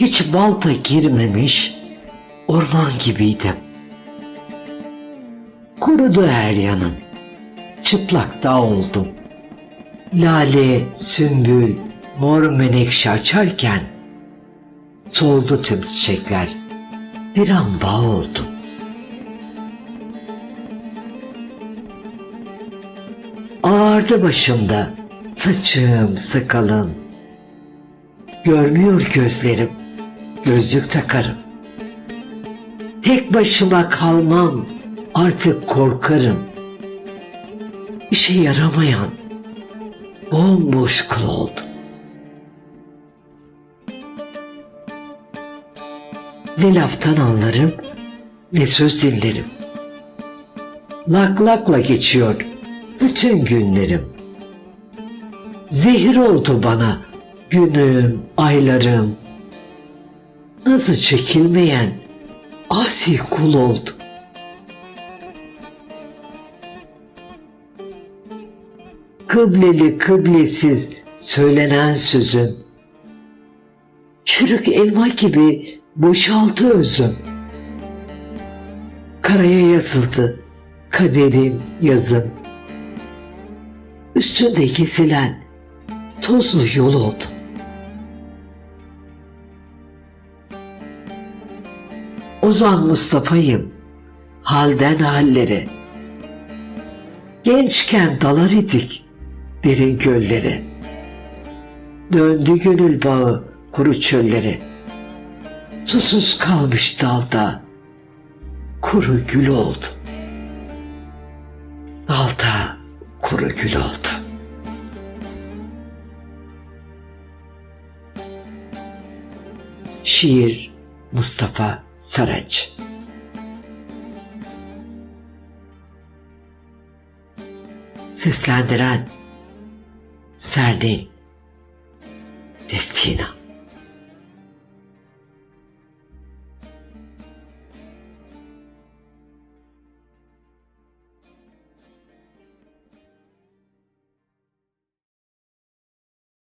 Hiç balta girmemiş orman gibiydim. Kurudu her yanım. Çıplak dağ oldum. Lale, sümbül, mor menekşe açarken soldu tüm çiçekler. Bir an bağ oldum. Ağardı başımda saçım, sakalım. Görmüyor gözlerim, gözlük takarım. Tek başıma kalmam, artık korkarım. İşe yaramayan, bomboş kul oldum. Ne laftan anlarım, ne söz dinlerim. Lak lakla geçiyor bütün günlerim. Zehir oldu bana günüm, aylarım. Nasıl çekilmeyen asi kul oldu. Kıbleli kıblesiz söylenen sözüm. Çürük elma gibi boşaldı özüm. Karaya yazıldı kaderim yazım. Üstünde kesilen tozlu yol oldu. Ozan Mustafa'yım halden hallere. Gençken dalar idik derin göllere. Döndü gönül bağı kuru çöllere. Susuz kalmış dalda kuru gül oldu. Dalda kuru gül oldu. Şiir Mustafa Saraç Seslendiren Serlin Destina